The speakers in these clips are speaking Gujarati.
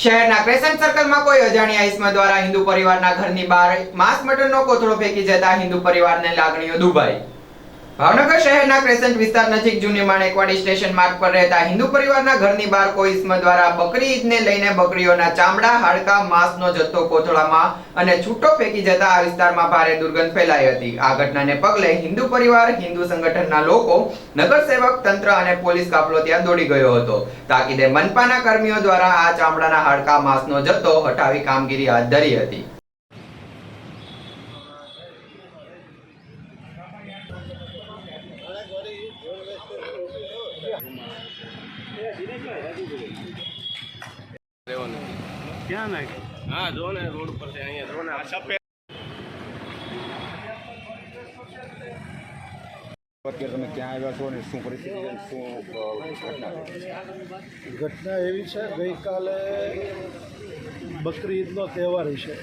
શહેરના ક્રેસન્ટ સર્કલમાં કોઈ અજાણ્યા ઇસમ દ્વારા હિન્દુ પરિવારના ઘરની બહાર માંસ મટનનો કોથળો ફેંકી જતા હિન્દુ પરિવારને લાગણીઓ દુભાઈ. ભાવનગર શહેરના ક્રેસન્ટ વિસ્તાર નજીક જૂની માણેકવાડી સ્ટેશન માર્ગ પર રહેતા હિન્દુ પરિવારના ઘરની બહાર કોઈ ઇસ્મ દ્વારા બકરી ઈદને લઈને બકરીઓના ચામડા, હાડકા, માંસનો જથ્થો કોથળામાં અને છૂટો ફેંકી જતા આ વિસ્તારમાં ભારે દુર્ગંધ ફેલાઈ હતી. આ ઘટનાને પગલે હિન્દુ પરિવાર, હિન્દુ સંગઠનના લોકો, નગરસેવક, તંત્ર અને પોલીસ કાફલો ત્યાં દોડી ગયો હતો. તાકીદે મનપાના કર્મીઓ દ્વારા આ ચામડાના, હાડકા, માંસનો જથ્થો હટાવી કામગીરી હાથ ધરી હતી. તમે ક્યાં આવ્યા છો અને શું પરિસ્થિતિ શું ઘટના એવી છે, ગઈકાલે બકરી ઈદનો તહેવાર છે.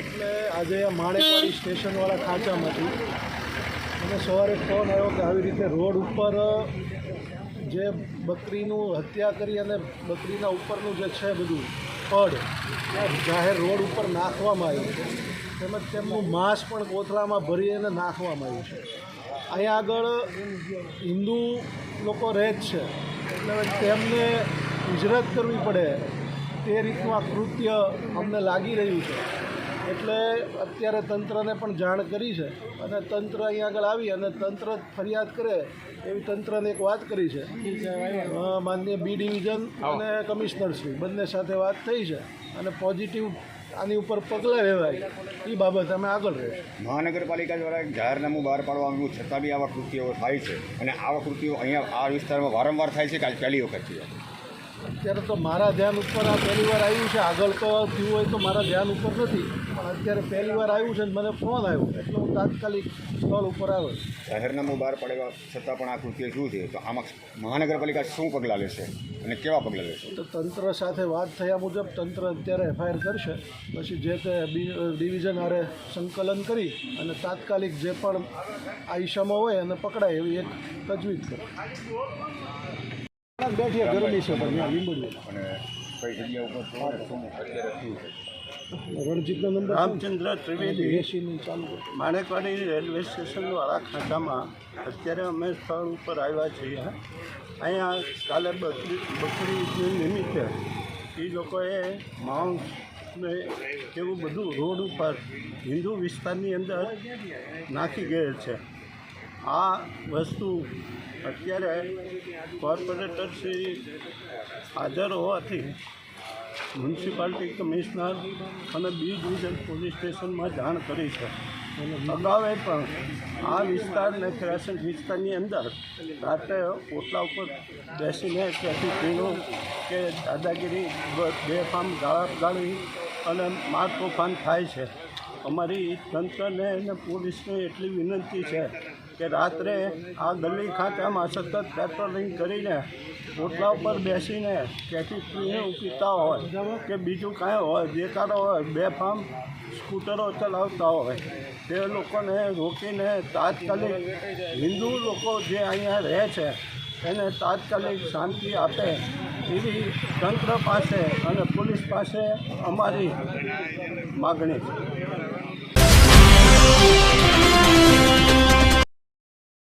એટલે આજે માણેકવાડી સ્ટેશનવાળા ખાંચામાંથી મને સવારે ફોન આવ્યો કે આવી રીતે રોડ ઉપર જે બકરીનું હત્યા કરી અને બકરીના ઉપરનું જે છે બધું પડ જાહેર રોડ ઉપર નાખવામાં આવ્યું છે. તેમજ તેમનું માંસ પણ કોથળામાં ભરી અને નાખવામાં આવ્યું છે. અહીંયા આગળ હિન્દુ લોકો રહે જ છે. એટલે તેમને હિજરત કરવી પડે. તે રીતનું આ કૃત્ય અમને લાગી રહ્યું છે. એટલે અત્યારે તંત્રને પણ જાણ કરી છે અને તંત્ર અહીં આગળ આવી અને તંત્ર ફરિયાદ કરે એવી તંત્રને એક વાત કરી છે. માનનીય બી ડિવિઝન અને કમિશનરશ્રી બંને સાથે વાત થઈ છે અને પોઝિટિવ આની ઉપર પગલાં લેવાય એ બાબત અમે આગળ રહીશું. મહાનગરપાલિકા દ્વારા એક જાહેરનામું બહાર પાડવા આવ્યું છતાં બી આવા કૃત્યો થાય છે અને આવા કૃત્યો અહીંયા આ વિસ્તારમાં વારંવાર થાય છે કે પહેલી વખત અત્યારે તો મારા ધ્યાન ઉપર આ પહેલી વાર આવ્યું છે. આગળ તો થયું હોય તો મારા ધ્યાન ઉપર નથી. પણ અત્યારે પહેલી વાર આવ્યું છે મને ફોન આવ્યો. એટલે હું તાત્કાલિક સ્થળ ઉપર આવ્યો. જાહેરનામું બહાર પાડવા છતાં પણ આ કૃત્ય શું છે? તો આમાં મહાનગરપાલિકા શું પગલાં લેશે અને કેવા પગલાં લેશે? તો તંત્ર સાથે વાત થયા મુજબ તંત્ર અત્યારે એફઆઈઆર કરશે. પછી જે તે ડિવિઝન આરે સંકલન કરી અને તાત્કાલિક જે પણ આ ઈશામાં હોય એને પકડાય એવી એક તજવીજ કરે. બેઠી ગરમી છે પણ ત્યાં લીંબડી. અને કઈ જગ્યા ઉપર છો શું અત્યારે શું છે? રણજીતનો નંબર રામચંદ્ર ત્રિવેદી. એસીની ચાલુ. માણેકવાડી રેલવે સ્ટેશનવાળા ખાતામાં અત્યારે અમે સ્થળ ઉપર આવ્યા છીએ. અહીંયા કાલે બકરી બકરી નિમિત્તે એ લોકોએ માઉન્ટ ને એવું બધું રોડ ઉપર હિન્દુ વિસ્તારની અંદર નાખી ગયેલ છે. આ વસ્તુ અત્યારે કોર્પોરેટર શ્રી હાજર હોવાથી મ્યુનિસિપાલિટી કમિશનર અને બી ડિવિઝન પોલીસ સ્ટેશનમાં જાણ કરી છે. અગાઉએ પણ આ વિસ્તારને ફેશન વિસ્તારની અંદર રાત્રે ઓટલા ઉપર બેસીને ત્યાંથી પીણું કે દાદાગીરી બેફામ ગાળા ગાળી અને માર તોફાન થાય છે. અમારી તંત્રને અને પોલીસને એટલી વિનંતી છે કે રાત્રે આ ગલી ખાતામાં સતત પેટ્રોલિંગ કરીને ઓટલા ઉપર બેસીને ત્યાંથી પીણું પીતા હોય કે બીજું કાંઈ હોય, બેકારો હોય બેફામ સ્કૂટરો ચલાવતા હોય, તે લોકોને રોકીને તાત્કાલિક હિન્દુ લોકો જે અહીંયા રહે છે, એને તાત્કાલિક શાંતિ આપે એવી તંત્ર પાસે અને પોલીસ પાસે અમારી માગણી છે.